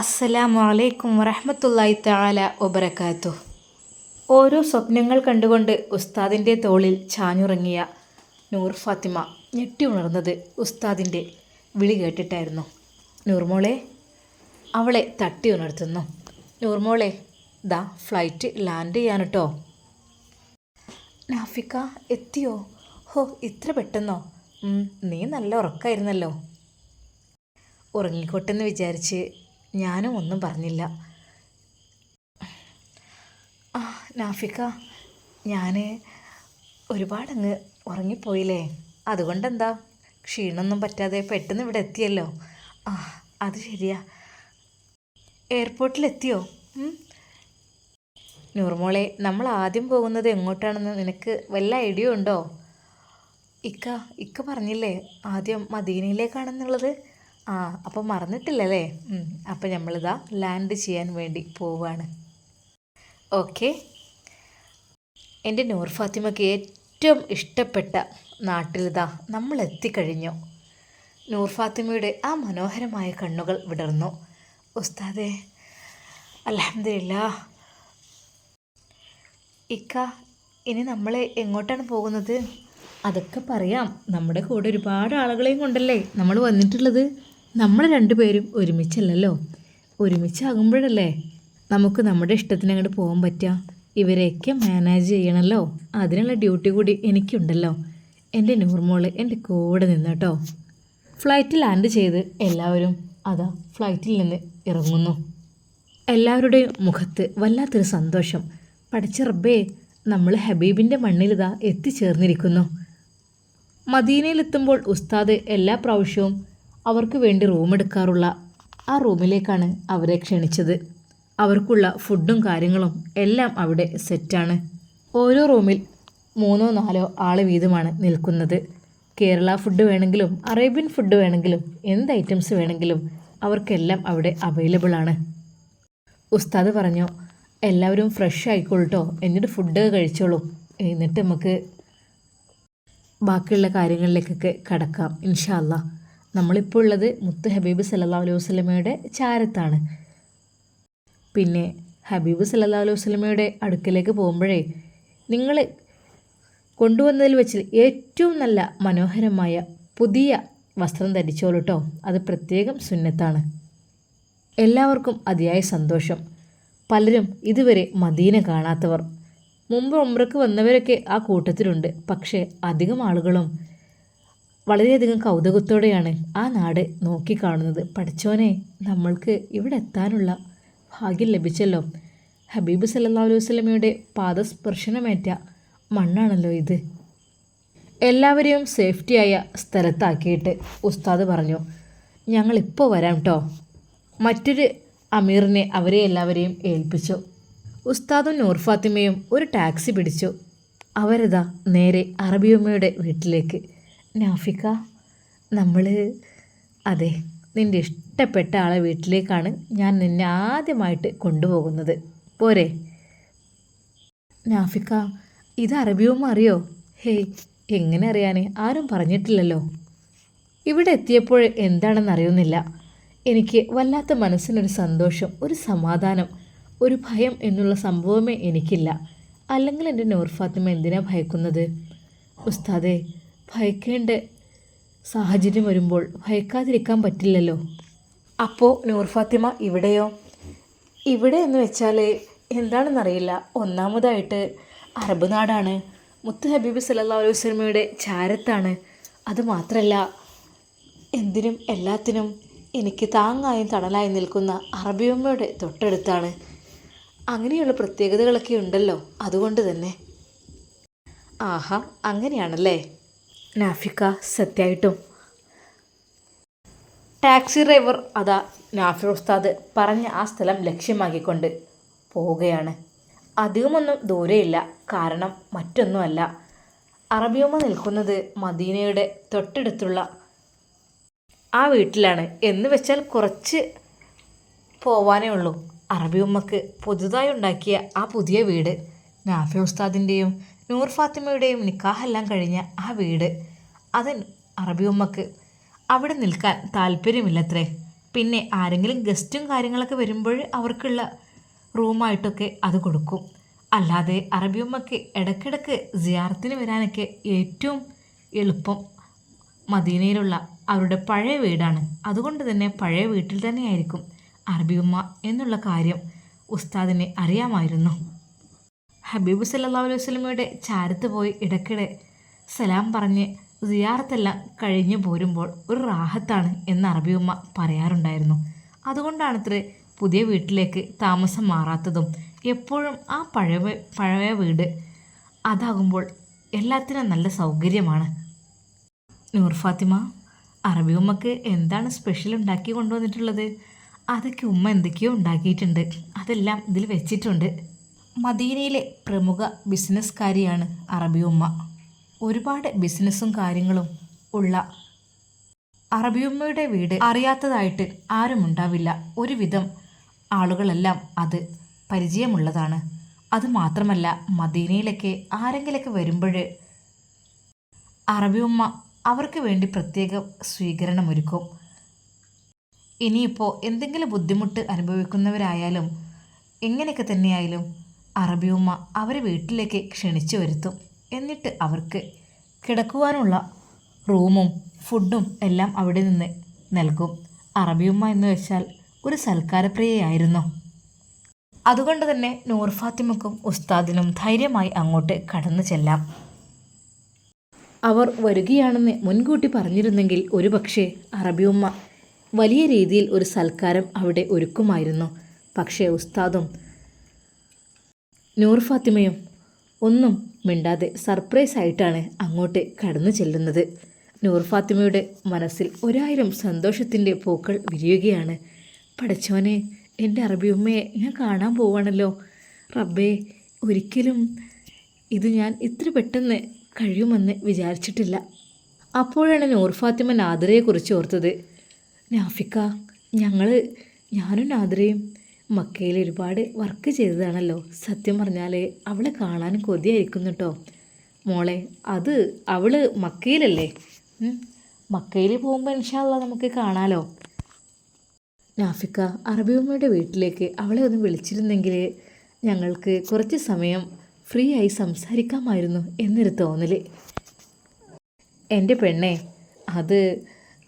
അസ്സലാമു അലൈക്കും വറഹമത്തല്ലായി തആല വബറകാതുഹു. ഓരോ സ്വപ്നങ്ങൾ കണ്ടുകൊണ്ട് ഉസ്താദിന്റെ തോളിൽ ചാഞ്ഞുറങ്ങിയ നൂർ ഫാത്തിമ ഞെട്ടി ഉണർന്നത് ഉസ്താദിന്റെ വിളി കേട്ടിട്ടായിരുന്നു. നൂർമോളെ അവളെ തട്ടി ഉണർത്തുന്നു. നൂർമോളെ ദാ ഫ്ലൈറ്റ് ലാൻഡ് ചെയ്യാൻ കേട്ടോ നാഫിക്ക എത്തിയോ? ഹോ ഇത്ര പെട്ടെന്നോ? നീ നല്ല ഉറക്കായിരുന്നല്ലോ. ഉറങ്ങിക്കോട്ടെന്ന് വിചാരിച്ച് ഞാനും ഒന്നും പറഞ്ഞില്ല. ആ നാഫിക്ക ഞാൻ ഒരുപാടങ്ങ് ഉറങ്ങിപ്പോയില്ലേ? അതുകൊണ്ടെന്താ? ക്ഷീണമൊന്നും പറ്റാതെ പെട്ടെന്ന് ഇവിടെ എത്തിയല്ലോ. ആ അത് ശരിയാ. എയർപോർട്ടിലെത്തിയോ? നൂർമോളെ നമ്മൾ ആദ്യം പോകുന്നത് എങ്ങോട്ടാണെന്ന് നിനക്ക് വല്ല ഐഡിയ ഉണ്ടോ? ഇക്ക ഇക്ക പറഞ്ഞില്ലേ ആദ്യം മദീനയിലേക്കാണെന്നുള്ളത്? ആ അപ്പോൾ മറന്നിട്ടില്ലല്ലേ? അപ്പം അപ്പോൾ നമ്മളിതാ ലാൻഡ് ചെയ്യാൻ വേണ്ടി പോവാണ്. ഓക്കെ എന്റെ നൂർ ഫാത്തിമയ്ക്ക് ഏറ്റവും ഇഷ്ടപ്പെട്ട നാട്ടിലിതാ നമ്മൾ എത്തിക്കഴിഞ്ഞു നൂർ ഫാത്തിമയുടെ ആ മനോഹരമായ കണ്ണുകൾ വിടർന്നു. ഉസ്താദെ അലഹമില്ല ഇക്ക ഇനി നമ്മൾ എങ്ങോട്ടാണ് പോകുന്നത്? അതൊക്കെ പറയാം. നമ്മുടെ കൂടെ ഒരുപാട് ആളുകളെയും കൊണ്ടല്ലേ നമ്മൾ വന്നിട്ടുള്ളത്? നമ്മൾ രണ്ടുപേരും ഒരുമിച്ചല്ലല്ലോ? ഒരുമിച്ചാകുമ്പോഴല്ലേ നമുക്ക് നമ്മുടെ ഇഷ്ടത്തിന് അങ്ങോട്ട് പോകാൻ പറ്റുക ഇവരെയൊക്കെ മാനേജ് ചെയ്യണമല്ലോ അതിനുള്ള ഡ്യൂട്ടി കൂടി എനിക്കുണ്ടല്ലോ. എന്റെ നൂർമോൾ എന്റെ കൂടെ നിന്നട്ടോ ഫ്ലൈറ്റ് ലാൻഡ് ചെയ്ത് എല്ലാവരും അതാ ഫ്ലൈറ്റിൽ നിന്ന് ഇറങ്ങുന്നു. എല്ലാവരുടെയും മുഖത്ത് വല്ലാത്തൊരു സന്തോഷം. പഠിച്ച റബ്ബേ നമ്മൾ ഹബീബിന്റെ മണ്ണിലിതാ എത്തിച്ചേർന്നിരിക്കുന്നു. മദീനയിലെത്തുമ്പോൾ ഉസ്താദ് എല്ലാ പ്രാവശ്യവും അവർക്ക് വേണ്ടി റൂം എടുക്കാറുള്ള ആ റൂമിലേക്കാണ് അവരെ ക്ഷണിച്ചത്. അവർക്കുള്ള ഫുഡും കാര്യങ്ങളും എല്ലാം അവിടെ സെറ്റാണ്. ഓരോ റൂമിൽ മൂന്നോ നാലോ ആൾ വീതമാണ് നിൽക്കുന്നത്. കേരള ഫുഡ് വേണമെങ്കിലും അറേബ്യൻ ഫുഡ് വേണമെങ്കിലും എന്ത് ഐറ്റംസ് വേണമെങ്കിലും അവർക്കെല്ലാം അവിടെ അവൈലബിൾ ആണ്. ഉസ്താദ് പറഞ്ഞു എല്ലാവരും ഫ്രഷ് ആയിക്കോളട്ടോ എന്നിട്ട് ഫുഡ് കഴിച്ചോളൂ. എന്നിട്ട് നമുക്ക് ബാക്കിയുള്ള കാര്യങ്ങളിലേക്കൊക്കെ കടക്കാം ഇൻഷാ അല്ലാ നമ്മളിപ്പോൾ ഉള്ളത് മുത്ത് ഹബീബ് സല്ലാ അലൈഹി വസ്ലമയുടെ ചാരത്താണ്. പിന്നെ ഹബീബ് സല്ലാ അലൈഹി വസ്ലമയുടെ അടുക്കലേക്ക് പോകുമ്പോഴേ നിങ്ങൾ കൊണ്ടുവന്നതിൽ വെച്ച് ഏറ്റവും നല്ല മനോഹരമായ പുതിയ വസ്ത്രം ധരിച്ചോളൂട്ടോ അത് പ്രത്യേകം സുന്നത്താണ്. എല്ലാവർക്കും അതിയായ സന്തോഷം. പലരും ഇതുവരെ മദീന കാണാത്തവർ. മുമ്പ് ഒമ്പ്രക്ക് വന്നവരൊക്കെ ആ കൂട്ടത്തിലുണ്ട്. പക്ഷേ അധികം ആളുകളും വളരെയധികം കൗതുകത്തോടെയാണ് ആ നാട് നോക്കിക്കാണുന്നത്. പഠിച്ചോനെ നമ്മൾക്ക് ഇവിടെ എത്താനുള്ള ഭാഗ്യം ലഭിച്ചല്ലോ. ഹബീബ് സല്ലാ അലൈഹി വസ്ലമയുടെ പാദസ്പർശനമേറ്റ മണ്ണാണല്ലോ ഇത്. എല്ലാവരെയും സേഫ്റ്റിയായ സ്ഥലത്താക്കിയിട്ട് ഉസ്താദ് പറഞ്ഞു ഞങ്ങളിപ്പോൾ വരാം കേട്ടോ മറ്റൊരു അമീറിനെ അവരെ എല്ലാവരെയും ഏൽപ്പിച്ചു. ഉസ്താദും നൂർ ഫാത്തിമയും ഒരു ടാക്സി പിടിച്ചു. അവരതാ നേരെ അറബിയമ്മയുടെ വീട്ടിലേക്ക്. നാഫിക്ക നമ്മൾ അതെ നിന്റെ ഇഷ്ടപ്പെട്ട ആളെ വീട്ടിലേക്കാണ് ഞാൻ നിന്നെ ആദ്യമായിട്ട് കൊണ്ടുപോകുന്നത്. പോരെ. നാഫിക്ക ഇത് അറബിയും അറിയോ? ഹേയ് എങ്ങനെ അറിയാനേ? ആരും പറഞ്ഞിട്ടില്ലല്ലോ. ഇവിടെ എത്തിയപ്പോൾ എന്താണെന്ന് അറിയുന്നില്ല. എനിക്ക് വല്ലാത്ത മനസ്സിനൊരു സന്തോഷം ഒരു സമാധാനം ഒരു ഭയം എന്നുള്ള സംഭവമേ എനിക്കില്ല. അല്ലെങ്കിൽ എന്റെ നോർ ഫാത്തിമ എന്തിനാ ഭയക്കുന്നത്? ഉസ്താദെ ഭയക്കേണ്ട. സാഹചര്യം വരുമ്പോൾ ഭയക്കാതിരിക്കാൻ പറ്റില്ലല്ലോ. അപ്പോൾ നൂർ ഫാത്തിമ ഇവിടെയോ? ഇവിടെ എന്ന് വെച്ചാൽ എന്താണെന്നറിയില്ല. ഒന്നാമതായിട്ട് അറബ് നാടാണ്. മുത്ത് ഹബീബ് സല്ലാ അലൈഹി വസ്ലമയുടെ ചാരത്താണ്. അതുമാത്രമല്ല എന്തിനും എല്ലാത്തിനും എനിക്ക് താങ്ങായും തണലായും നിൽക്കുന്ന അറബിയമ്മയുടെ തൊട്ടടുത്താണ്. അങ്ങനെയുള്ള പ്രത്യേകതകളൊക്കെ ഉണ്ടല്ലോ അതുകൊണ്ട് തന്നെ. ആഹാ അങ്ങനെയാണല്ലേ? നാഫിക്ക സത്യമായിട്ടും ടാക്സി ഡ്രൈവർ അതാ നാഫി ഉസ്താദ് പറഞ്ഞ ആ സ്ഥലം ലക്ഷ്യമാക്കിക്കൊണ്ട് പോവുകയാണ്. അധികമൊന്നും ദൂരെയില്ല കാരണം മറ്റൊന്നുമല്ല. അറബിയമ്മ നിൽക്കുന്നത് മദീനയുടെ തൊട്ടടുത്തുള്ള ആ വീട്ടിലാണ്. എന്ന് വെച്ചാൽ കുറച്ച് പോവാനേ ഉള്ളൂ. അറബിയമ്മക്ക് പുതുതായി ഉണ്ടാക്കിയ ആ പുതിയ വീട് നാഫി ഉസ്താദിന്റെയും നൂർ ഫാത്തിമയുടെയും നിക്കാഹെല്ലാം കഴിഞ്ഞ ആ വീട് അത് അറബി ഉമ്മക്ക്. അവിടെ നിൽക്കാൻ താല്പര്യമില്ലത്രേ. പിന്നെ ആരെങ്കിലും ഗസ്റ്റും കാര്യങ്ങളൊക്കെ വരുമ്പോൾ അവർക്കുള്ള റൂമായിട്ടൊക്കെ അത് കൊടുക്കും. അല്ലാതെ അറബിയമ്മക്ക് ഇടയ്ക്കിടയ്ക്ക് സിയാറത്തിന് വരാനൊക്കെ ഏറ്റവും എളുപ്പം മദീനയിലുള്ള അവരുടെ പഴയ വീടാണ്. അതുകൊണ്ട് തന്നെ പഴയ വീട്ടിൽ തന്നെയായിരിക്കും അറബിയമ്മ എന്നുള്ള കാര്യം ഉസ്താദിനെ അറിയാമായിരുന്നു. ഹബീബ് സല്ലാ അലൈഹി വസ്ലമയുടെ ചാരത്ത് പോയി ഇടയ്ക്കിടെ സലാം പറഞ്ഞ് സിയാറത്തെല്ലാം കഴിഞ്ഞു പോരുമ്പോൾ ഒരു റാഹത്താണ് എന്ന് അറബിയമ്മ പറയാറുണ്ടായിരുന്നു. അതുകൊണ്ടാണത്രേ പുതിയ വീട്ടിലേക്ക് താമസം മാറാത്തതും എപ്പോഴും ആ പഴയ പഴയ വീട് അതാകുമ്പോൾ എല്ലാത്തിനും നല്ല സൗകര്യമാണ്. നൂർ ഫാത്തിമ അറബി ഉമ്മക്ക് എന്താണ് സ്പെഷ്യൽ ഉണ്ടാക്കി കൊണ്ടുവന്നിട്ടുള്ളത്? അതൊക്കെ ഉമ്മ എന്തൊക്കെയോ ഉണ്ടാക്കിയിട്ടുണ്ട്. അതെല്ലാം ഇതിൽ വെച്ചിട്ടുണ്ട്. മദീനയിലെ പ്രമുഖ ബിസിനസ്സുകാരിയാണ് അറബി ഉമ്മ. ഒരുപാട് ബിസിനസ്സും കാര്യങ്ങളും ഉള്ള അറബിയുമ്മയുടെ വീട് അറിയാത്തതായിട്ട് ആരും ഉണ്ടാവില്ല. ഒരുവിധം ആളുകളെല്ലാം അത് പരിചയമുള്ളതാണ്. അതുമാത്രമല്ല മദീനയിലൊക്കെ ആരെങ്കിലൊക്കെ വരുമ്പോൾ അറബിയുമ്മ അവർക്ക് വേണ്ടി പ്രത്യേകം സ്വീകരണമൊരുക്കും. ഇനിയിപ്പോൾ എന്തെങ്കിലും ബുദ്ധിമുട്ട് അനുഭവിക്കുന്നവരായാലും എങ്ങനെയൊക്കെ തന്നെയായാലും അറബിയുമ്മ അവരെ വീട്ടിലേക്ക് ക്ഷണിച്ചു വരുത്തും. എന്നിട്ട് അവർക്ക് കിടക്കുവാനുള്ള റൂമും ഫുഡും എല്ലാം അവിടെ നിന്ന് നൽകും. അറബിയുമ്മ എന്ന് വെച്ചാൽ ഒരു സൽക്കാരപ്രിയയായിരുന്നു. അതുകൊണ്ട് തന്നെ നൂർ ഫാത്തിമക്കും ഉസ്താദിനും ധൈര്യമായി അങ്ങോട്ട് കടന്നു ചെല്ലാം. അവർ വരികയാണെന്ന് മുൻകൂട്ടി പറഞ്ഞിരുന്നെങ്കിൽ ഒരുപക്ഷെ അറബിയുമ്മ വലിയ രീതിയിൽ ഒരു സൽക്കാരം അവിടെ ഒരുക്കുമായിരുന്നു. പക്ഷേ ഉസ്താദും നൂർ ഫാത്തിമയും ഒന്നും മിണ്ടാതെ സർപ്രൈസ് ആയിട്ടാണ് അങ്ങോട്ട് കടന്നു ചെല്ലുന്നത്. നൂർ ഫാത്തിമയുടെ മനസ്സിൽ ഒരായിരം സന്തോഷത്തിന്റെ പൂക്കൾ വിരിയുകയാണ്. പഠിച്ചവനെ എന്റെ അറബിയുമ്മയെ ഞാൻ കാണാൻ പോവാണല്ലോ. റബ്ബേ ഒരിക്കലും ഇത് ഞാൻ ഇത്ര പെട്ടെന്ന് കഴിയുമെന്ന് വിചാരിച്ചിട്ടില്ല. അപ്പോഴാണ് നൂർ ഫാത്തിമ നാദരയെക്കുറിച്ച് ഓർത്തത്. നാഫിക്ക ഞങ്ങൾ ഞാനും നാദിറയും മക്കയിൽ ഒരുപാട് വർക്ക് ചെയ്തതാണല്ലോ. സത്യം പറഞ്ഞാൽ അവളെ കാണാൻ കൊതിയായിരിക്കുന്നു കേട്ടോ മോളെ അത് അവൾ മക്കയിലല്ലേ? മക്കയിൽ പോകുമ്പോൾ ഇൻഷാല്ല നമുക്ക് കാണാലോ. നാഫിക്ക അറബിയമ്മയുടെ വീട്ടിലേക്ക് അവളെ ഒന്ന് വിളിച്ചിരുന്നെങ്കിൽ ഞങ്ങൾക്ക് കുറച്ച് സമയം ഫ്രീ ആയി സംസാരിക്കാമായിരുന്നു എന്നൊരു തോന്നൽ എന്റെ പെണ്ണെ അത്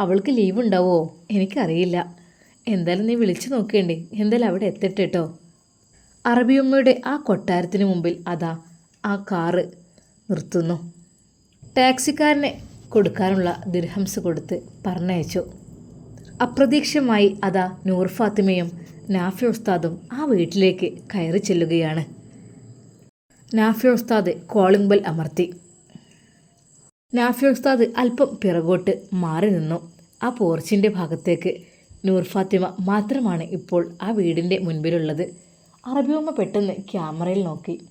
അവൾക്ക് ലീവ് ഉണ്ടാവോ? എനിക്കറിയില്ല. എന്തായാലും നീ വിളിച്ചു നോക്കേണ്ടേ. എന്തായാലും അവിടെ എത്തട്ടെ അറബിയമ്മയുടെ ആ കൊട്ടാരത്തിന് മുമ്പിൽ അതാ ആ കാറ് നിർത്തുന്നു. ടാക്സിക്കാരനെ കൊടുക്കാനുള്ള ദിർഹംസ് കൊടുത്ത് പറഞ്ഞയച്ചു. അപ്രതീക്ഷമായി അതാ നൂർ ഫാത്തിമയും നാഫി ഉസ്താദും ആ വീട്ടിലേക്ക് കയറി ചെല്ലുകയാണ്. നാഫി ഉസ്താദ് കോളിംഗ് ബെൽ അമർത്തി. നാഫി ഉസ്താദ് അല്പം പിറകോട്ട് മാറി നിന്നു. ആ പോർച്ചിന്റെ ഭാഗത്തേക്ക് നൂർ ഫാത്തിമ മാത്രമാണ് ഇപ്പോൾ ആ വീടിന്റെ മുൻപിലുള്ളത്. അറബിയമ്മ പെട്ടെന്ന് ക്യാമറയിൽ നോക്കി.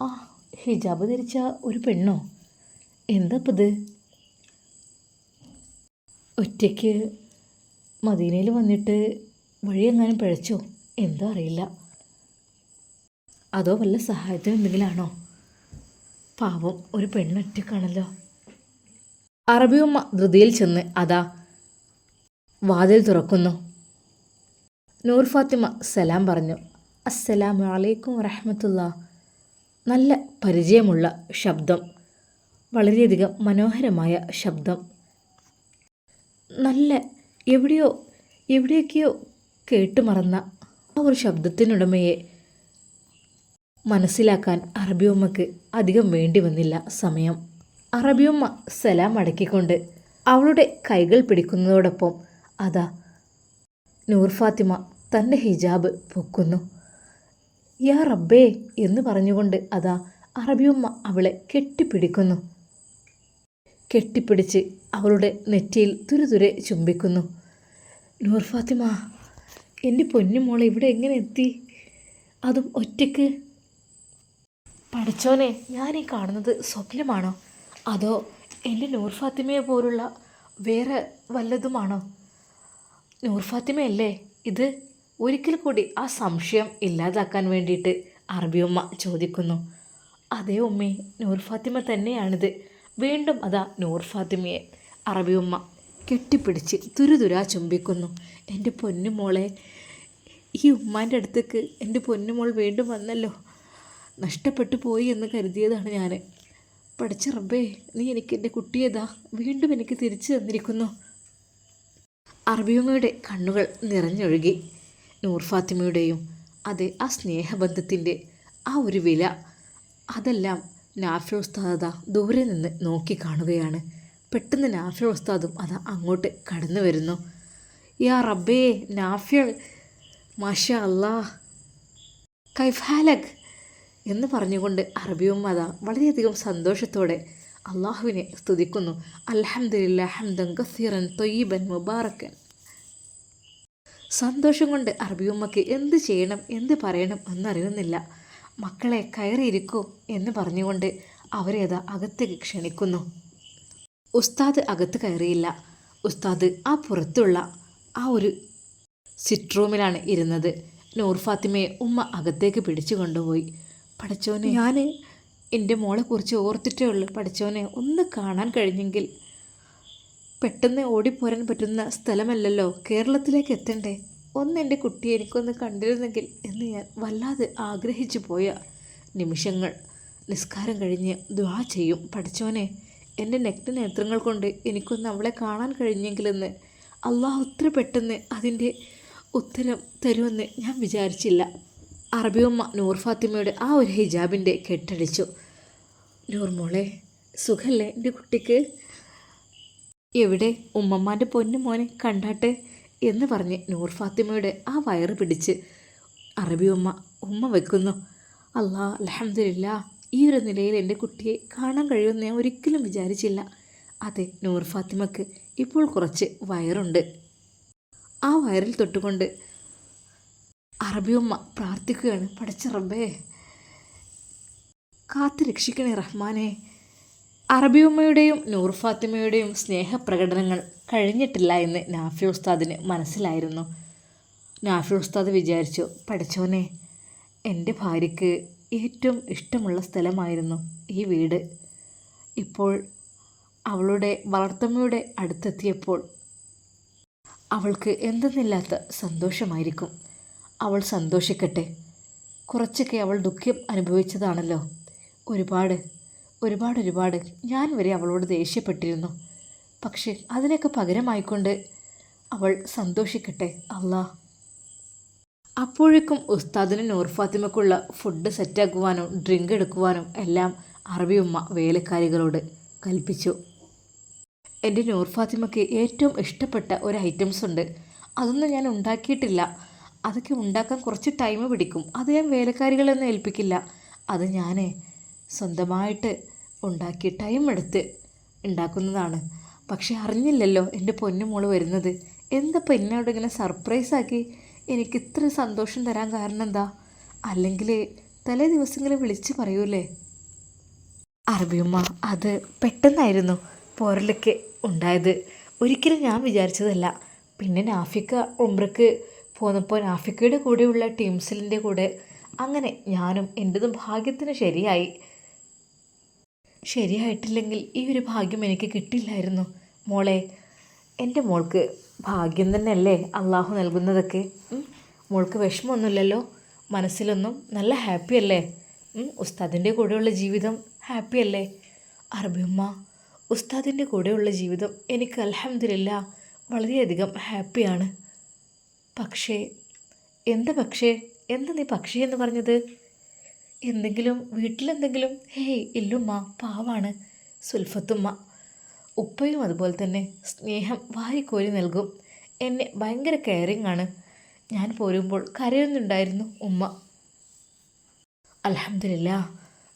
ആ ഹിജാബ് ധരിച്ച ഒരു പെണ്ണോ? എന്താപ്പത്? ഒറ്റയ്ക്ക് മദീനയിൽ വന്നിട്ട് വഴി എങ്ങാനും പിഴച്ചോ? എന്തോ അറിയില്ല. അതോ വല്ല സഹായത്തിന് എന്തെങ്കിലാണോ? പാവം ഒരു പെണ്ണൊറ്റക്കാണല്ലോ അറബിയമ്മ ധൃതിയിൽ ചെന്ന് അതാ വാതിൽ തുറക്കുന്നു. നൂർ ഫാത്തിമ സലാം പറഞ്ഞു. അസ്സലാമു അലൈക്കും വറഹമത്തുള്ള. നല്ല പരിചയമുള്ള ശബ്ദം. വളരെയധികം മനോഹരമായ ശബ്ദം. നല്ല എവിടെയോ എവിടെയൊക്കെയോ കേട്ടു മറന്ന ആ ഒരു ശബ്ദത്തിനുടമയെ മനസ്സിലാക്കാൻ അറബിയമ്മക്ക് അധികം വേണ്ടി വന്നില്ല സമയം. അറബിയമ്മ സലാം അടക്കിക്കൊണ്ട് അവളുടെ കൈകൾ പിടിക്കുന്നതോടൊപ്പം അതാ. നൂർ ഫാത്തിമ തന്റെ ഹിജാബ് പൊക്കുന്നു. യാ റബ്ബേ എന്ന് പറഞ്ഞുകൊണ്ട് അതാ അറബിയമ്മ അവളെ കെട്ടിപ്പിടിക്കുന്നു. കെട്ടിപ്പിടിച്ച് അവളുടെ നെറ്റിയിൽ തുരുതുരെ ചുംബിക്കുന്നു. നൂർ ഫാത്തിമ എന്റെ പൊന്നുമോളെ ഇവിടെ എങ്ങനെ എത്തി? അതും ഒറ്റയ്ക്ക്. പഠിച്ചോനെ ഈ കാണുന്നത് സ്വപ്നമാണോ? അതോ എന്റെ നൂർ ഫാത്തിമയെ പോലുള്ള വേറെ വല്ലതുമാണോ? നൂർ ഫാത്തിമയല്ലേ? ഇത് ഒരിക്കൽ കൂടി ആ സംശയം ഇല്ലാതാക്കാൻ വേണ്ടിയിട്ട് അറബിയമ്മ ചോദിക്കുന്നു. അതേ ഉമ്മേ നൂർ ഫാത്തിമ തന്നെയാണിത്. വീണ്ടും അതാ നൂർ ഫാത്തിമയെ അറബിയമ്മ കെട്ടിപ്പിടിച്ച് തുരുതുരാ ചുംബിക്കുന്നു. എന്റെ പൊന്നുമോളെ ഈ ഉമ്മാന്റെ അടുത്തേക്ക് എന്റെ പൊന്നുമോൾ വീണ്ടും വന്നല്ലോ. നഷ്ടപ്പെട്ടു പോയി എന്ന് കരുതിയതാണ് ഞാൻ പഠിച്ച റബ്ബേ നീ എനിക്ക് എന്റെ കുട്ടിയതാ വീണ്ടും എനിക്ക് തിരിച്ചു തന്നിരിക്കുന്നു. അറബിയമ്മയുടെ കണ്ണുകൾ നിറഞ്ഞൊഴുകി. നൂർ ഫാത്തിമയുടെയും അതെ ആ സ്നേഹബന്ധത്തിന്റെ ആ ഒരു വില അതെല്ലാം നാഫി ഉസ്താദ ദൂരെ നിന്ന് നോക്കി കാണുകയാണ്. പെട്ടെന്ന് നാഫി ഉസ്താദും അത് അങ്ങോട്ട് കടന്നു വരുന്നു. യാ റബ്ബേ നാഫിയ മാഷ അല്ലാ കൈഫ് ഹാലക് എന്ന് പറഞ്ഞുകൊണ്ട് അറബിയും അത വളരെയധികം സന്തോഷത്തോടെ അള്ളാഹുവിനെ സ്തുതിക്കുന്നു. അൽഹംദുലില്ലാ ഹംദൻ കസീറൻ തൊയ്യബൻ മുബാറക്കൻ. സന്തോഷം കൊണ്ട് അറബിയുമ്മക്ക് എന്ത് ചെയ്യണം എന്ത് പറയണം എന്നറിയുന്നില്ല. മക്കളെ കയറിയിരിക്കൂ എന്ന് പറഞ്ഞുകൊണ്ട് അവരെ അത് അകത്തേക്ക് ക്ഷണിക്കുന്നു. ഉസ്താദ് അകത്ത് കയറിയില്ല. ഉസ്താദ് ആ പുറത്തുള്ള ആ ഒരു സിറ്റ് റൂമിലാണ് ഇരുന്നത്. നൂർ ഫാത്തിമയെ ഉമ്മ അകത്തേക്ക് പിടിച്ചു കൊണ്ടുപോയി. പഠിച്ചോനെ ഞാൻ എന്റെ മോളെക്കുറിച്ച് ഓർത്തിട്ടേ ഉള്ളൂ. പഠിച്ചോനെ ഒന്ന് കാണാൻ കഴിഞ്ഞെങ്കിൽ പെട്ടെന്ന് ഓടിപ്പോരാൻ പറ്റുന്ന സ്ഥലമല്ലല്ലോ. കേരളത്തിലേക്ക് എത്തണ്ടേ? ഒന്ന് എന്റെ കുട്ടിയെ എനിക്കൊന്ന് കണ്ടിരുന്നെങ്കിൽ എന്ന് ഞാൻ വല്ലാതെ ആഗ്രഹിച്ചു പോയ നിമിഷങ്ങൾ. നിസ്കാരം കഴിഞ്ഞ് ദ്വാ ചെയ്യും. പഠിച്ചോനെ എന്റെ നെക്ട് നേത്രങ്ങൾ കൊണ്ട് എനിക്കൊന്ന് അവളെ കാണാൻ കഴിഞ്ഞെങ്കിലെന്ന്. അള്ളാഹ് ഒത്തിരി പെട്ടെന്ന് അതിന്റെ ഉത്തരം തരുമെന്ന് ഞാൻ വിചാരിച്ചില്ല. അറബിയമ്മ നൂർ ഫാത്തിമയുടെ ആ ഒരു ഹിജാബിന്റെ കെട്ടടിച്ചു. നൂർ മോളെ സുഖല്ലേ എന്റെ കുട്ടിക്ക്? എവിടെ ഉമ്മമ്മാന്റെ പൊന്നു മോനെ കണ്ടാട്ടെ? എന്ന് പറഞ്ഞ് നൂർ ഫാത്തിമയുടെ ആ വയറ് പിടിച്ച്. അറബി ഉമ്മ ഉമ്മ വെക്കുന്നു. അല്ലാ അലഹമില്ല ഈ ഒരു നിലയിൽ എന്റെ കുട്ടിയെ കാണാൻ കഴിയുമെന്ന് ഞാൻ ഒരിക്കലും വിചാരിച്ചില്ല. അതെ നൂർ ഫാത്തിമക്ക് ഇപ്പോൾ കുറച്ച് വയറുണ്ട്. ആ വയറിൽ തൊട്ടുകൊണ്ട് അറബി ഉമ്മ പ്രാർത്ഥിക്കുകയാണ്. പഠിച്ച റബ്ബേ കാത്തു രക്ഷിക്കണേ റഹ്മാനെ. അറബിയമ്മയുടെയും നൂർ ഫാത്തിമയുടെയും സ്നേഹപ്രകടനങ്ങൾ കഴിഞ്ഞിട്ടില്ല എന്ന് നാഫി ഉസ്താദിന് മനസ്സിലായിരുന്നു. നാഫി ഉസ്താദ് വിചാരിച്ചു പഠിച്ചോനെ എന്റെ ഭാര്യയ്ക്ക് ഏറ്റവും ഇഷ്ടമുള്ള സ്ഥലമായിരുന്നു ഈ വീട്. ഇപ്പോൾ അവളുടെ വളർത്തമ്മയുടെ അടുത്തെത്തിയപ്പോൾ അവൾക്ക് എന്തെന്നില്ലാത്ത സന്തോഷമായിരിക്കും. അവൾ സന്തോഷിക്കട്ടെ. കുറച്ചൊക്കെ അവൾ ദുഃഖം അനുഭവിച്ചതാണല്ലോ. ഒരുപാട് ഒരുപാട് ഒരുപാട് ഞാൻ വരെ അവളോട് ദേഷ്യപ്പെട്ടിരുന്നു. പക്ഷേ അതിനൊക്കെ പകരമായിക്കൊണ്ട് അവൾ സന്തോഷിക്കട്ടെ അല്ലാ. അപ്പോഴേക്കും ഉസ്താദിന് നൂർഫാത്തിമക്കുള്ള ഫുഡ് സെറ്റാക്കുവാനും ഡ്രിങ്ക് എടുക്കുവാനും എല്ലാം അറബി ഉമ്മ വേലക്കാരികളോട് കൽപ്പിച്ചു. എന്റെ നൂർഫാത്തിമയ്ക്ക് ഏറ്റവും ഇഷ്ടപ്പെട്ട ഒരു ഐറ്റംസ് ഉണ്ട്. അതൊന്നും ഞാൻ ഉണ്ടാക്കിയിട്ടില്ല. അതൊക്കെ ഉണ്ടാക്കാൻ കുറച്ച് ടൈം പിടിക്കും. അത് ഞാൻ വേലക്കാരികളെന്ന് ഏൽപ്പിക്കില്ല. അത് ഞാൻ സ്വന്തമായിട്ട് ഉണ്ടാക്കി ടൈം എടുത്ത് ഉണ്ടാക്കുന്നതാണ് പക്ഷെ അറിഞ്ഞില്ലല്ലോ എന്റെ പൊന്നുമോൾ വരുന്നത്. എന്തപ്പോൾ എന്നോട് ഇങ്ങനെ സർപ്രൈസാക്കി എനിക്ക് ഇത്ര സന്തോഷം തരാൻ കാരണം എന്താ? അല്ലെങ്കിൽ തലേ ദിവസങ്ങളിൽ വിളിച്ച് പറയൂലേ? അറബിയമ്മ അത് പെട്ടെന്നായിരുന്നു പോരലൊക്കെ ഉണ്ടായത്. ഒരിക്കലും ഞാൻ വിചാരിച്ചതല്ല. പിന്നെ നാഫിക്ക ഉംറക്ക് പോന്നപ്പോൾ നാഫിക്കയുടെ കൂടെയുള്ള ടീംസിലിന്റെ കൂടെ അങ്ങനെ ഞാനും എന്റെതും ഭാഗ്യത്തിന് ശരിയായി. ശരിയായിട്ടില്ലെങ്കിൽ ഈ ഒരു ഭാഗ്യം എനിക്ക് കിട്ടില്ലായിരുന്നു. മോളെ എന്റെ മോൾക്ക് ഭാഗ്യം തന്നെയല്ലേ അള്ളാഹു നൽകുന്നതൊക്കെ? മോൾക്ക് വിഷമമൊന്നുമില്ലല്ലോ? മനസ്സിലൊന്നും നല്ല ഹാപ്പി അല്ലേ? ഉസ്താദിന്റെ കൂടെയുള്ള ജീവിതം ഹാപ്പി അല്ലേ? അറബിയമ്മ ഉസ്താദിന്റെ കൂടെയുള്ള ജീവിതം എനിക്ക് അലഹമില്ല വളരെയധികം ഹാപ്പിയാണ് പക്ഷേ എന്താ പക്ഷേ? എന്താ നീ പക്ഷേ എന്ന് പറഞ്ഞത്? എന്തെങ്കിലും വീട്ടിലെന്തെങ്കിലും ഹേയ് ഇല്ലുമ്മ പാവാണ് സുൽഫത്തുമ്മ. ഉപ്പയും അതുപോലെ തന്നെ സ്നേഹം വാരിക്കോരി നൽകും. എന്നെ ഭയങ്കര കെയറിങ് ആണ്. ഞാൻ പോരുമ്പോൾ കരയുന്നുണ്ടായിരുന്നു ഉമ്മ. അലഹമില്ല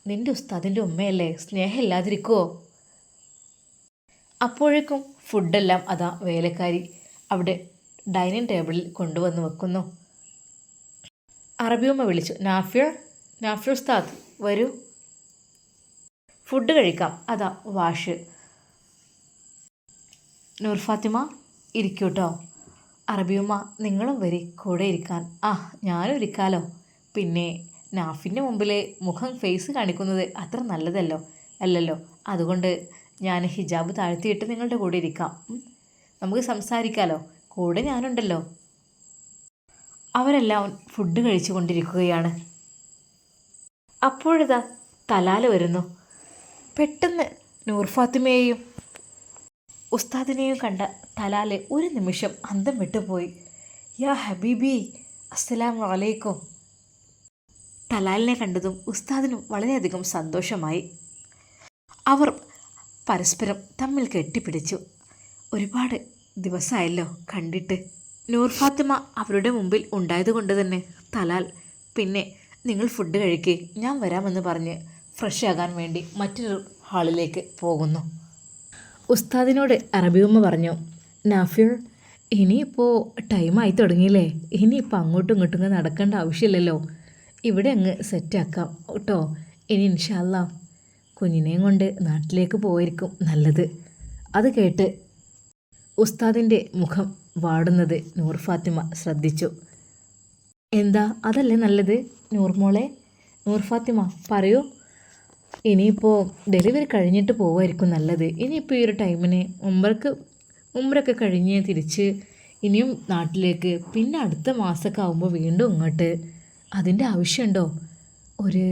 നിന്റെ ഉസ്താദിന്റെ ഉമ്മയല്ലേ? സ്നേഹം ഇല്ലാതിരിക്കുമോ അപ്പോഴേക്കും ഫുഡെല്ലാം അതാ വേലക്കാരി അവിടെ ഡൈനിങ് ടേബിളിൽ കൊണ്ടുവന്ന് വെക്കുന്നു. അറബിയമ്മ വിളിച്ചു നാഫിയ? നാഫിയ ഉസ്താദ് വരൂ. ഫുഡ് കഴിക്കാം. അതാ വാഷ് നൂർ ഫാത്തിമ ഇരിക്കൂട്ടോ അറബിയുമ്മ നിങ്ങളും വരി കൂടെ ഇരിക്കാൻ. ആ ഞാനും ഇരിക്കാലോ. പിന്നെ നാഫിന്റെ മുമ്പിലെ മുഖം ഫേസ് കാണിക്കുന്നത് അത്ര നല്ലതല്ലോ അല്ലല്ലോ. അതുകൊണ്ട് ഞാൻ ഹിജാബ് താഴ്ത്തിയിട്ട് നിങ്ങളുടെ കൂടെ ഇരിക്കാം. നമുക്ക് സംസാരിക്കാലോ. കൂടെ ഞാനുണ്ടല്ലോ. അവരെല്ലാം ഫുഡ് കഴിച്ചു കൊണ്ടിരിക്കുകയാണ്. അപ്പോഴിതാ തലാല വരുന്നു. പെട്ടെന്ന് നൂർ ഫാത്തിമയെയും ഉസ്താദിനെയും കണ്ട തലാൽ ഒരു നിമിഷം അന്തം വിട്ടുപോയി യാ ഹബീബി അസ്സലാം വലൈക്കും തലാലിനെ കണ്ടതും ഉസ്താദിനും വളരെയധികം സന്തോഷമായി. അവർ പരസ്പരം തമ്മിൽ കെട്ടിപ്പിടിച്ചു. ഒരുപാട് ദിവസമായല്ലോ കണ്ടിട്ട്. നൂർ ഫാത്തിമ അവരുടെ മുമ്പിൽ ഉണ്ടായതുകൊണ്ട് തന്നെ തലാൽ പിന്നെ നിങ്ങൾ ഫുഡ് കഴിക്ക്. ഞാൻ വരാമെന്ന് പറഞ്ഞ് ഫ്രഷ് ആകാൻ വേണ്ടി മറ്റൊരു ഹാളിലേക്ക് പോകുന്നു. ഉസ്താദിനോട് അറബിയമ്മ പറഞ്ഞു നാഫിർ ഇനിയിപ്പോൾ ടൈമായി തുടങ്ങിയില്ലേ? ഇനിയിപ്പോൾ അങ്ങോട്ടും ഇങ്ങോട്ടും ഇങ്ങ് നടക്കേണ്ട ആവശ്യമില്ലല്ലോ. ഇവിടെ അങ്ങ് സെറ്റാക്കാം കേട്ടോ. ഇനി ഇൻഷാല്ല കുഞ്ഞിനെയും കൊണ്ട് നാട്ടിലേക്ക് പോയിരിക്കും നല്ലത്. അത് കേട്ട് ഉസ്താദിന്റെ മുഖം വാടുന്നത് നൂർ ഫാത്തിമ ശ്രദ്ധിച്ചു. എന്താ? അതല്ലേ നല്ലത്? നൂർ മോളെ നൂർ ഫാത്തിമ പറയൂ. ഇനിയിപ്പോൾ ഡെലിവറി കഴിഞ്ഞിട്ട് പോകുമായിരിക്കും നല്ലത്. ഇനിയിപ്പോൾ ഈ ഒരു ടൈമിന് ഉമ്പർക്ക് ഉമ്രൊക്കെ കഴിഞ്ഞ് തിരിച്ച് ഇനിയും നാട്ടിലേക്ക് പിന്നെ അടുത്ത മാസമൊക്കെ ആകുമ്പോൾ വീണ്ടും ഇങ്ങോട്ട്. അതിന്റെ ആവശ്യമുണ്ടോ ഒരു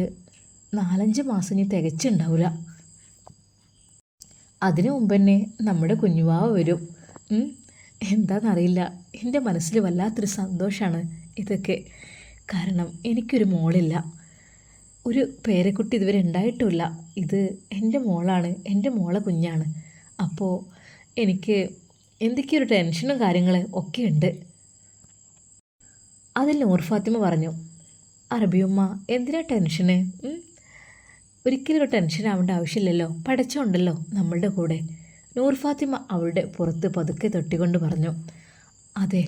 നാലഞ്ച് മാസം ഇനി തികച്ചുണ്ടാവില്ല അതിനു മുമ്പ് തന്നെ നമ്മുടെ കുഞ്ഞുവാവ് വരും. എന്താണെന്നറിയില്ല എന്റെ മനസ്സിൽ വല്ലാത്തൊരു സന്തോഷമാണ് ഇതൊക്കെ. കാരണം എനിക്കൊരു മോളില്ല. ഒരു പേരക്കുട്ടി ഇതുവരെ ഉണ്ടായിട്ടുമില്ല. ഇത് എന്റെ മോളാണ് എന്റെ മോളെ കുഞ്ഞാണ്. അപ്പോൾ എനിക്ക് എന്തൊക്കെയൊരു ടെൻഷനും കാര്യങ്ങൾ ഒക്കെ ഉണ്ട്. അതിൽ നൂർ ഫാത്തിമ പറഞ്ഞു അറബിയമ്മ എന്തിനാ ടെൻഷന്? ഒരിക്കലും ഒരു ടെൻഷൻ ആവേണ്ട ആവശ്യമില്ലല്ലോ. പഠിച്ചുണ്ടല്ലോ നമ്മളുടെ കൂടെ. നൂർ ഫാത്തിമ അവളുടെ പുറത്ത് പതുക്കെ തൊട്ടിക്കൊണ്ട് പറഞ്ഞു അതെ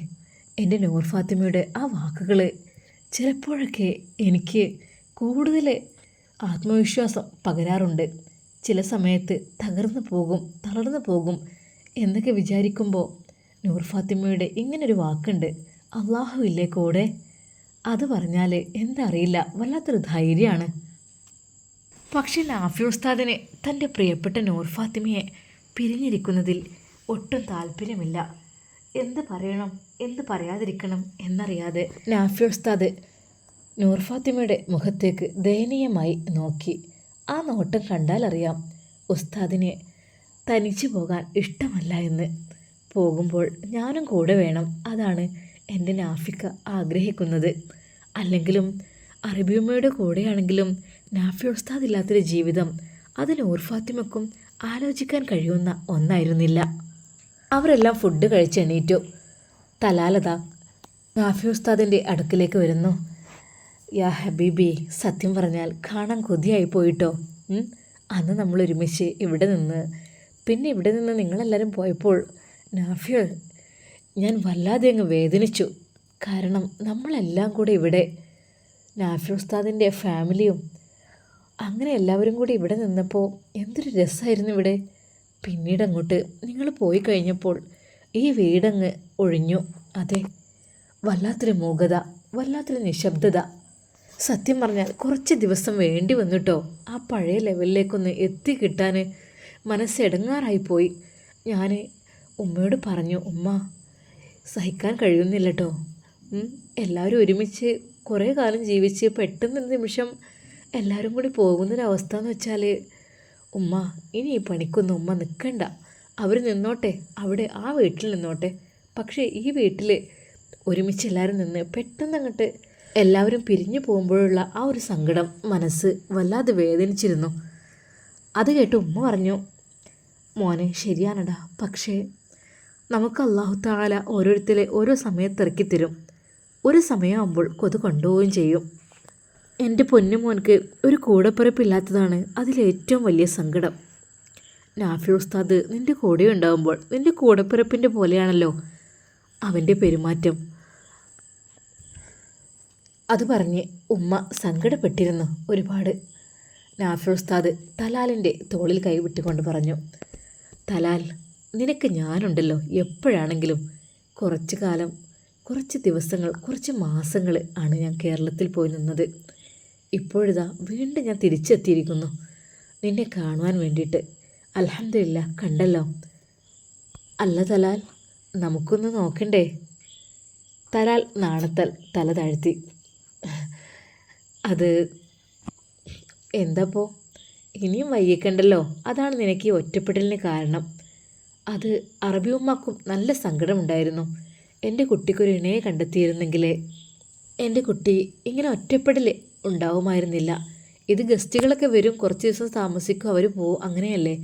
എന്റെ നൂർ ഫാത്തിമയുടെ ആ വാക്കുകൾ ചിലപ്പോഴൊക്കെ എനിക്ക് കൂടുതൽ ആത്മവിശ്വാസം പകരാറുണ്ട്. ചില സമയത്ത് തകർന്നു പോകും തളർന്നു പോകും എന്നൊക്കെ വിചാരിക്കുമ്പോൾ നൂർ ഫാത്തിമയുടെ ഇങ്ങനൊരു വാക്കുണ്ട് അള്ളാഹു ഇല്ലേ കൂടെ? അത് പറഞ്ഞാൽ എന്തറിയില്ല വല്ലാത്തൊരു ധൈര്യമാണ്. പക്ഷേ നാഫി ഉസ്താദിന് തന്റെ പ്രിയപ്പെട്ട നൂർ ഫാത്തിമയെ പിരിഞ്ഞിരിക്കുന്നതിൽ ഒട്ടും താല്പര്യമില്ല എന്ത് പറയണം എന്ത് പറയാതിരിക്കണം എന്നറിയാതെ നാഫി ഉസ്താദ് നൂർ ഫാത്തിമയുടെ മുഖത്തേക്ക് ദയനീയമായി നോക്കി. ആ നോട്ടം കണ്ടാലറിയാം ഉസ്താദിനെ തനിച്ചു പോകാൻ ഇഷ്ടമല്ല എന്ന്. പോകുമ്പോൾ ഞാനും കൂടെ വേണം അതാണ് എന്റെ നാഫിക്ക ആഗ്രഹിക്കുന്നത്. അല്ലെങ്കിലും അറബിയമ്മയുടെ കൂടെയാണെങ്കിലും നാഫി ഉസ്താദ് ഇല്ലാത്തൊരു ജീവിതം അത് നൂർ ഫാത്തിമക്കും ആലോചിക്കാൻ കഴിയുന്ന ഒന്നായിരുന്നില്ല. അവരെല്ലാം ഫുഡ് കഴിച്ചെണീറ്റു തലാലത നാഫി ഉസ്താദിന്റെ അടുക്കിലേക്ക് വരുന്നു. യാ ഹബീബി സത്യം പറഞ്ഞാൽ കാണാൻ കൊതിയായി പോയിട്ടോ? അന്ന് നമ്മൾ ഒരുമിച്ച് ഇവിടെ നിന്ന് പിന്നെ ഇവിടെ നിന്ന് നിങ്ങളെല്ലാവരും പോയപ്പോൾ നാഫിയ ഞാൻ വല്ലാതെ അങ്ങ് വേദനിച്ചു. കാരണം നമ്മളെല്ലാം കൂടെ ഇവിടെ നാഫി ഉസ്താദിന്റെ ഫാമിലിയും അങ്ങനെ എല്ലാവരും കൂടി ഇവിടെ നിന്നപ്പോൾ എന്തൊരു രസമായിരുന്നു ഇവിടെ. പിന്നീട് അങ്ങോട്ട് നിങ്ങൾ പോയി കഴിഞ്ഞപ്പോൾ ഈ വീടങ്ങ് ഒഴിഞ്ഞു. അതെ വല്ലാത്തൊരു മൂകത വല്ലാത്തൊരു നിശബ്ദത. സത്യം പറഞ്ഞാൽ കുറച്ച് ദിവസം വേണ്ടി വന്നിട്ടോ ആ പഴയ ലെവലിലേക്കൊന്ന് എത്തിക്കിട്ടാൻ മനസ്സെടങ്ങാറായിപ്പോയി ഞാൻ ഉമ്മയോട് പറഞ്ഞു ഉമ്മ സഹിക്കാൻ കഴിയുന്നില്ല കേട്ടോ എല്ലാവരും ഒരുമിച്ച് കുറേ കാലം ജീവിച്ച് പെട്ടെന്ന് നിമിഷം എല്ലാവരും കൂടി പോകുന്നൊരവസ്ഥ എന്ന് വെച്ചാൽ ഉമ്മ ഇനി ഈ പണിക്കൊന്നും ഉമ്മ നിൽക്കണ്ട അവർ നിന്നോട്ടെ അവിടെ ആ വീട്ടിൽ നിന്നോട്ടെ. പക്ഷേ ഈ വീട്ടിൽ ഒരുമിച്ച് എല്ലാവരും നിന്ന് പെട്ടെന്ന് അങ്ങോട്ട് എല്ലാവരും പിരിഞ്ഞു പോകുമ്പോഴുള്ള ആ ഒരു സങ്കടം മനസ്സ് വല്ലാതെ വേദനിച്ചിരുന്നു. അത് കേട്ട് ഉമ്മ പറഞ്ഞു മോനെ ശരിയാണടാ. പക്ഷേ നമുക്ക് അള്ളാഹു താല ഓരോരുത്തരെ ഓരോ സമയത്ത് ഇറക്കിത്തരും ഒരു സമയമാകുമ്പോൾ കൊതു കൊണ്ടുപോവുകയും ചെയ്യും. എന്റെ പൊന്നു മോനക്ക് ഒരു കൂടപ്പിറപ്പില്ലാത്തതാണ് അതിലേറ്റവും വലിയ സങ്കടം. നാഫി ഉസ്താദ് നിന്റെ കൂടെ ഉണ്ടാകുമ്പോൾ നിന്റെ കൂടപ്പിറപ്പിന്റെ പോലെയാണല്ലോ അവന്റെ പെരുമാറ്റം. അത് പറഞ്ഞ് ഉമ്മ സങ്കടപ്പെട്ടിരുന്നു ഒരുപാട്. നാഫി ഉസ്താദ് തലാലിന്റെ തോളിൽ കൈവിട്ടുകൊണ്ട് പറഞ്ഞു തലാൽ നിനക്ക് ഞാനുണ്ടല്ലോ എപ്പോഴാണെങ്കിലും. കുറച്ച് കാലം കുറച്ച് ദിവസങ്ങൾ കുറച്ച് മാസങ്ങൾ ആണ് ഞാൻ കേരളത്തിൽ പോയി നിന്നത്. ഇപ്പോഴിതാ വീണ്ടും ഞാൻ തിരിച്ചെത്തിയിരിക്കുന്നു. നിന്നെ കാണുവാൻ വേണ്ടിയിട്ട്. അലഹമില്ല കണ്ടല്ലോ. അല്ല തലാൽ നമുക്കൊന്ന് നോക്കണ്ടേ? തലാൽ നാണത്താൽ തല താഴ്ത്തി. അത് എന്താപ്പോ? ഇനിയും വൈകിക്കണ്ടല്ലോ. അതാണ് നിനക്ക് ഈ ഒറ്റപ്പെടലിന് കാരണം. അത് അറബി ഉമ്മാക്കും നല്ല സങ്കടമുണ്ടായിരുന്നു. എന്റെ കുട്ടിക്കൊരു ഇണയെ കണ്ടെത്തിയിരുന്നെങ്കിൽ എന്റെ കുട്ടി ഇങ്ങനെ ഒറ്റപ്പെടൽ ഉണ്ടാവുമായിരുന്നില്ല. ഇത് ഗസ്റ്റുകളൊക്കെ വരും കുറച്ച് ദിവസം താമസിക്കും അവർ പോവും അങ്ങനെയല്ലേ?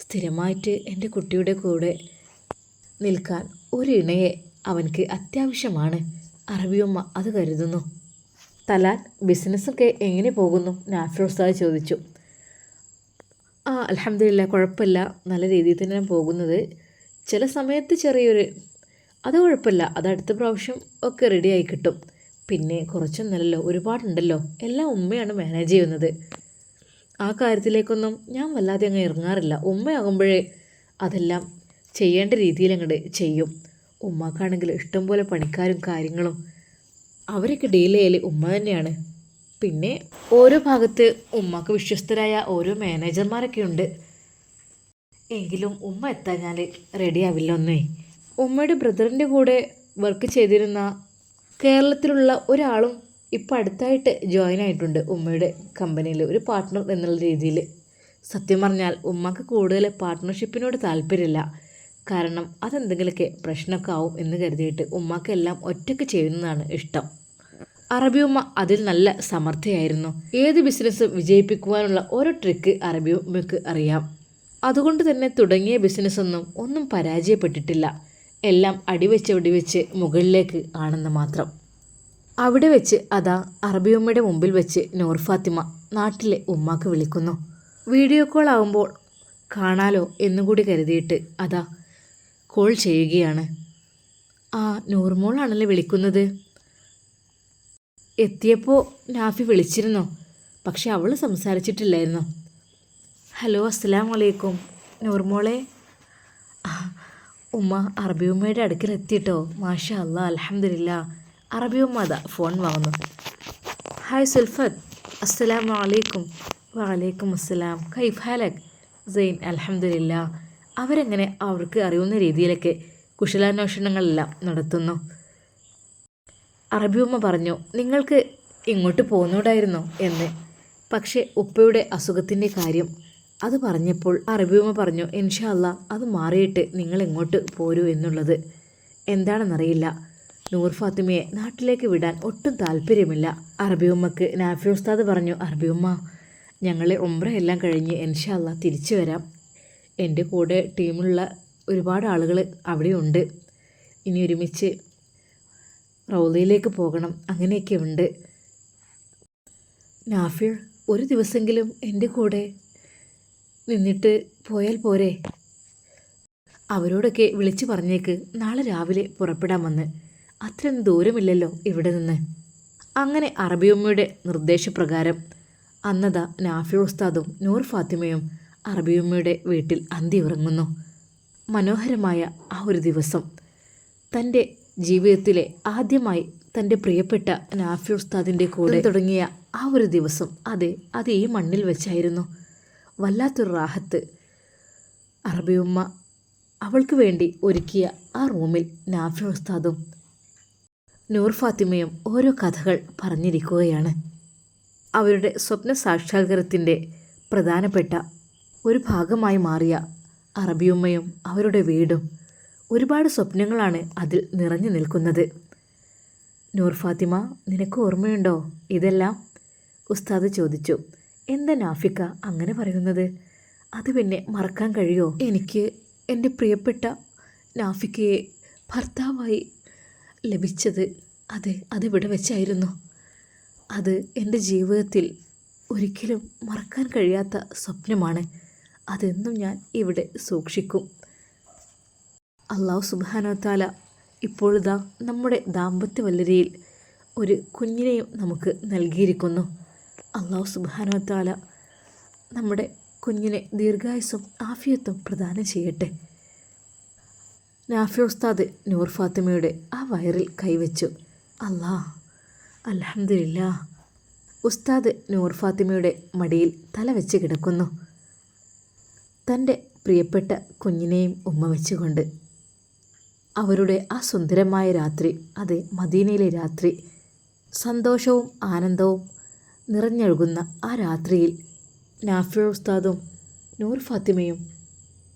സ്ഥിരമായിട്ട് എന്റെ കുട്ടിയുടെ കൂടെ നിൽക്കാൻ ഒരു ഇണയെ അവനക്ക് അത്യാവശ്യമാണ്. അറബിയമ്മ അത് കരുതുന്നു. തലാൻ ബിസിനസ്സൊക്കെ എങ്ങനെ പോകുന്നു? നാഫി ഉസ്താദ് ചോദിച്ചു. ആ അലഹമില്ല കുഴപ്പമില്ല. നല്ല രീതിയിൽ തന്നെയാണ് പോകുന്നത്. ചില സമയത്ത് ചെറിയൊരു അത് കുഴപ്പമില്ല. അത് അടുത്ത പ്രാവശ്യം ഒക്കെ റെഡിയായി കിട്ടും. പിന്നെ കുറച്ചൊന്നല്ലല്ലോ ഒരുപാടുണ്ടല്ലോ. എല്ലാം ഉമ്മയാണ് മാനേജ് ചെയ്യുന്നത്. ആ കാര്യത്തിലേക്കൊന്നും ഞാൻ വല്ലാതെ അങ്ങ് ഇറങ്ങാറില്ല. ഉമ്മയാകുമ്പോഴേ അതെല്ലാം ചെയ്യേണ്ട രീതിയിൽ അങ്ങോട്ട് ചെയ്യും. ഉമ്മാക്കാണെങ്കിൽ ഇഷ്ടംപോലെ പണിക്കാരും കാര്യങ്ങളും അവരൊക്കെ ഡീൽ ചെയ്യൽ ഉമ്മ തന്നെയാണ്. പിന്നെ ഓരോ ഭാഗത്ത് ഉമ്മക്ക് വിശ്വസ്തരായ ഓരോ മാനേജർമാരൊക്കെ ഉണ്ട്. എങ്കിലും ഉമ്മ എത്തഞ്ഞാലേ റെഡി ആവില്ല ഒന്നേ. ഉമ്മയുടെ ബ്രദറിന്റെ കൂടെ വർക്ക് ചെയ്തിരുന്ന കേരളത്തിലുള്ള ഒരാളും ഇപ്പം അടുത്തായിട്ട് ജോയിൻ ആയിട്ടുണ്ട് ഉമ്മയുടെ കമ്പനിയിൽ ഒരു പാർട്ട്ണർ എന്നുള്ള രീതിയിൽ സത്യം പറഞ്ഞാൽ ഉമ്മക്ക് കൂടുതൽ പാർട്ട്ണർഷിപ്പിനോട് താല്പര്യമില്ല. കാരണം അതെന്തെങ്കിലുമൊക്കെ പ്രശ്നമൊക്കെ ആവും എന്ന് കരുതിയിട്ട് ഉമ്മക്കെല്ലാം ഒറ്റയ്ക്ക് ചെയ്യുന്നതാണ് ഇഷ്ടം. അറബി ഉമ്മ അതിൽ നല്ല സമർത്ഥയായിരുന്നു. ഏത് ബിസിനസ് വിജയിപ്പിക്കുവാനുള്ള ഓരോ ട്രിക്ക് അറബിയുമ്മയ്ക്ക് അറിയാം. അതുകൊണ്ട് തന്നെ തുടങ്ങിയ ബിസിനസ്സൊന്നും ഒന്നും പരാജയപ്പെട്ടിട്ടില്ല. എല്ലാം അടിവെച്ച് അടിവെച്ച് മുകളിലേക്ക് ആണെന്ന് മാത്രം. അവിടെ വെച്ച് അതാ അറബിയമ്മയുടെ മുമ്പിൽ വെച്ച് നൂർ ഫാത്തിമ നാട്ടിലെ ഉമ്മാക്ക് വിളിക്കുന്നു. വീഡിയോ കോൾ ആവുമ്പോൾ കാണാലോ എന്നുകൂടി കരുതിയിട്ട് അതാ കോൾ ചെയ്യുകയാണ്. ആ നൂർമോളാണല്ലേ വിളിക്കുന്നത്? എത്തിയപ്പോൾ നാഫി വിളിച്ചിരുന്നു. പക്ഷെ അവൾ സംസാരിച്ചിട്ടില്ലായിരുന്നു. ഹലോ അസ്സലാം വലൈക്കും നൂർമോളെ ഉമ്മ അറബി ഉമ്മയുടെ അടുക്കൽ എത്തിയിട്ടോ മാഷ അല്ല അലഹമില്ല അറബി ഉമ്മ അതാ ഫോൺ വാങ്ങുന്നു ഹായ് സുൽഫത്ത്. അസ്സലാം വലൈക്കും വലൈക്കും അസ്സലാം കൈഫ് ഹാലക്. സെയിൻ. അലഹമില്ല അവരെങ്ങനെ അവർക്ക് അറിയുന്ന രീതിയിലൊക്കെ കുശലാന്വേഷണങ്ങളെല്ലാം നടത്തുന്നു. അറബിയമ്മ പറഞ്ഞു നിങ്ങൾക്ക് ഇങ്ങോട്ട് പോന്നൂടായിരുന്നോ എന്ന്. പക്ഷേ ഉപ്പയുടെ അസുഖത്തിന്റെ കാര്യം അത് പറഞ്ഞപ്പോൾ അറബിയമ്മ പറഞ്ഞു ഇൻഷാ അല്ലാ അത് മാറിയിട്ട് നിങ്ങൾ എങ്ങോട്ട് പോരൂ എന്നുള്ളത്. എന്താണെന്നറിയില്ല. നൂർ ഫാത്തിമയെ നാട്ടിലേക്ക് വിടാൻ ഒട്ടും താല്പര്യമില്ല. അറബിയമ്മക്ക് നാഫി ഉസ്താദ് പറഞ്ഞു അറബിയമ്മ ഞങ്ങളെ എല്ലാം കഴിഞ്ഞ് ഇൻഷാ അല്ലാ തിരിച്ചു വരാം. എന്റെ കൂടെ ടീമിലുള്ള ഒരുപാട് ആളുകൾ അവിടെയുണ്ട്. ഇനി ഒരുമിച്ച് റൗദയിലേക്ക് പോകണം. അങ്ങനെയൊക്കെ ഉണ്ട്. നാഫിൾ ഒരു ദിവസമെങ്കിലും എന്റെ കൂടെ നിന്നിട്ട് പോയാൽ പോരെ? അവരോടൊക്കെ വിളിച്ചു പറഞ്ഞേക്ക് നാളെ രാവിലെ പുറപ്പെടാമെന്ന് അത്രയൊന്നും ദൂരമില്ലല്ലോ ഇവിടെ നിന്ന്. അങ്ങനെ അറബിയമ്മയുടെ നിർദ്ദേശപ്രകാരം അന്നത നാഫി ഉസ്താദും നൂർ ഫാത്തിമയും അറബിയമ്മയുടെ വീട്ടിൽ അന്തി ഉറങ്ങുന്നു മനോഹരമായ ആ ഒരു ദിവസം. തന്റെ ജീവിതത്തിലെ ആദ്യമായി തന്റെ പ്രിയപ്പെട്ട നാഫി ഉസ്താദിന്റെ കൂടെ തുടങ്ങിയ ആ ഒരു ദിവസം അതെ അത് ഈ മണ്ണിൽ വെച്ചായിരുന്നു. വല്ലാത്തൊരു റാഹത്ത്. അറബിയുമ്മ അവൾക്ക് വേണ്ടി ഒരുക്കിയ ആ റൂമിൽ നാഫി ഉസ്താദും നൂർ ഫാത്തിമയും ഓരോ കഥകൾ പറഞ്ഞിരിക്കുകയാണ്. അവരുടെ സ്വപ്ന സാക്ഷാത്കാരത്തിന്റെ പ്രധാനപ്പെട്ട ഒരു ഭാഗമായി മാറിയ അറബിയുമ്മയും അവരുടെ വീടും ഒരുപാട് സ്വപ്നങ്ങളാണ് അതിൽ നിറഞ്ഞു നിൽക്കുന്നത്. നൂർ ഫാത്തിമ നിനക്ക് ഓർമ്മയുണ്ടോ ഇതെല്ലാം? ഉസ്താദ് ചോദിച്ചു. എന്താ നാഫിക്ക അങ്ങനെ പറയുന്നത്? അത് പിന്നെ മറക്കാൻ കഴിയോ? എനിക്ക് എന്റെ പ്രിയപ്പെട്ട നാഫിക്കയെ ഭർത്താവായി ലഭിച്ചത് അതെ അതിവിടെ വെച്ചായിരുന്നു. അത് എന്റെ ജീവിതത്തിൽ ഒരിക്കലും മറക്കാൻ കഴിയാത്ത സ്വപ്നമാണ്. അതെന്നും ഞാൻ ഇവിടെ സൂക്ഷിക്കും. അള്ളാഹു സുബാനോത്താല ഇപ്പോഴിതാ നമ്മുടെ ദാമ്പത്യ വല്ലരിയിൽ ഒരു കുഞ്ഞിനെയും നമുക്ക് നൽകിയിരിക്കുന്നു. അള്ളാഹു സുബാനോത്താല നമ്മുടെ കുഞ്ഞിനെ ദീർഘായുസ്സും ആഫിയത്വം പ്രദാനം ചെയ്യട്ടെ. നാഫി ഉസ്താദ് നൂർ ഫാത്തിമയുടെ ആ വയറിൽ കൈവച്ചു. അല്ലാ അലഹമില്ല ഉസ്താദ് നൂർ ഫാത്തിമയുടെ മടിയിൽ തല വെച്ച് കിടക്കുന്നു. തന്റെ പ്രിയപ്പെട്ട കുഞ്ഞിനെയും ഉമ്മ വെച്ചുകൊണ്ട് അവരുടെ ആ സുന്ദരമായ രാത്രി അതെ മദീനയിലെ രാത്രി സന്തോഷവും ആനന്ദവും നിറഞ്ഞൊഴുകുന്ന ആ രാത്രിയിൽ നാഫിർ ഉസ്താദും നൂർ ഫാത്തിമയും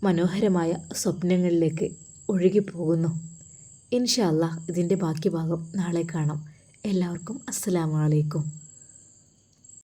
മനോഹരമായ സ്വപ്നങ്ങളിലേക്ക് ഒഴുകിപ്പോകുന്നു. ഇൻഷാ അല്ലാ ഇതിന്റെ ബാക്കി ഭാഗം നാളെ കാണാം. എല്ലാവർക്കും അസ്സലാമു അലൈക്കും.